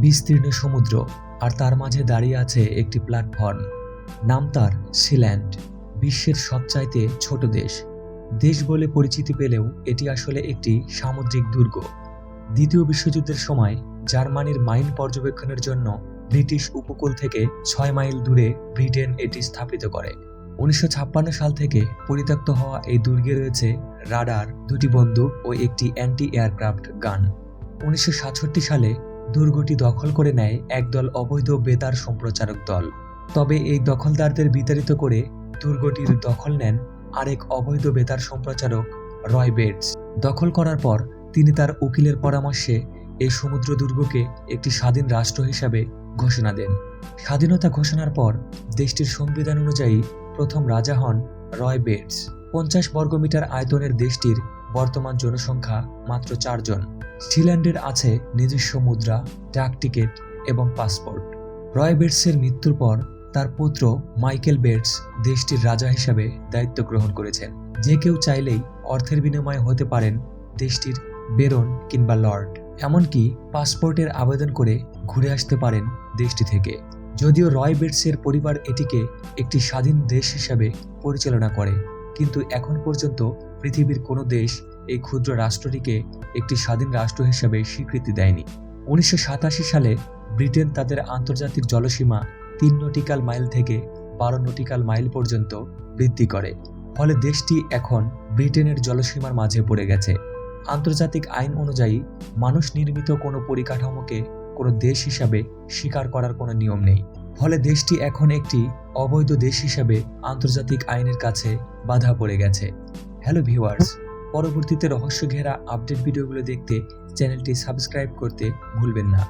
বিস্তীর্ণ সমুদ্র আর তার মাঝে দাঁড়িয়ে আছে একটি প্ল্যাটফর্ম নাম তার সিল্যান্ড বিশ্বের সবচাইতে ছোট দেশ। দেশ বলে পরিচিতি পেলেও এটি আসলে একটি সামুদ্রিক দুর্গ। দ্বিতীয় বিশ্বযুদ্ধের সময় জার্মানির মাইন পর্যবেক্ষণের জন্য ব্রিটিশ উপকূল থেকে ছয় মাইল দূরে ব্রিটেন এটি স্থাপিত করে। উনিশশো ছাপ্পান্ন সাল থেকে পরিত্যক্ত হওয়া এই দুর্গে রয়েছে রাডার, দুটি বন্দুক ও একটি অ্যান্টি এয়ারক্রাফট গান উনিশশো সাতষট্টি সালে দুর্গটি দখল করে নেয় একদল অবৈধ বেতার সম্প্রচারক দল। তবে এই দখলদারদের বিতাড়িত করে দুর্গটির দখল নেন আরেক অবৈধ বেতার সম্প্রচারক রয় বেটস। দখল করার পর তিনি তার উকিলের পরামর্শে এই সমুদ্র দুর্গকে একটি স্বাধীন রাষ্ট্র হিসাবে ঘোষণা দেন। স্বাধীনতা ঘোষণার পর দেশটির সংবিধান অনুযায়ী প্রথম রাজা হন রয় বেটস। পঞ্চাশ বর্গমিটার আয়তনের দেশটির বর্তমান জনসংখ্যা মাত্র চারজন সিল্যান্ডের আছে নিজস্ব মুদ্রা, ডাক টিকিট এবং পাসপোর্ট। রয় বেটসের মৃত্যুর পর তার পুত্র মাইকেল বেটস দেশটির রাজা হিসাবে দায়িত্ব গ্রহণ করেছেন। যে কেউ চাইলেই অর্থের বিনিময়ে হতে পারেন দেশটির বেরন কিংবা লর্ড। এমনকি পাসপোর্টের আবেদন করে ঘুরে আসতে পারেন দেশটি থেকে। যদিও রয় বেটসের পরিবার এটিকে একটি স্বাধীন দেশ হিসাবে পরিচালনা করে। কিন্তু এখন পর্যন্ত পৃথিবীর কোনো দেশ এই ক্ষুদ্র রাষ্ট্রটিকে একটি স্বাধীন রাষ্ট্র হিসাবে স্বীকৃতি দেয়নি। উনিশশো সাতাশি সালে ব্রিটেন তাদের আন্তর্জাতিক জলসীমা তিন নটিক্যাল মাইল থেকে বারো নটিক্যাল মাইল পর্যন্ত বৃদ্ধি করে। ফলে দেশটি এখন ব্রিটেনের জলসীমার মাঝে পড়ে গেছে। আন্তর্জাতিক আইন অনুযায়ী মানুষ নির্মিত কোনো পরিকাঠামোকে কোনো দেশ হিসাবে স্বীকার করার কোনো নিয়ম নেই। ফলে দেশটি এখন একটি অবৈধ দেশ হিসাবে আন্তর্জাতিক আইনের কাছে বাধা পড়ে গেছে। হ্যালো ভিউয়ার্স পরবর্তীতে রহস্য ঘেরা আপডেট ভিডিওগুলো দেখতে চ্যানেলটি সাবস্ক্রাইব করতে ভুলবেন না।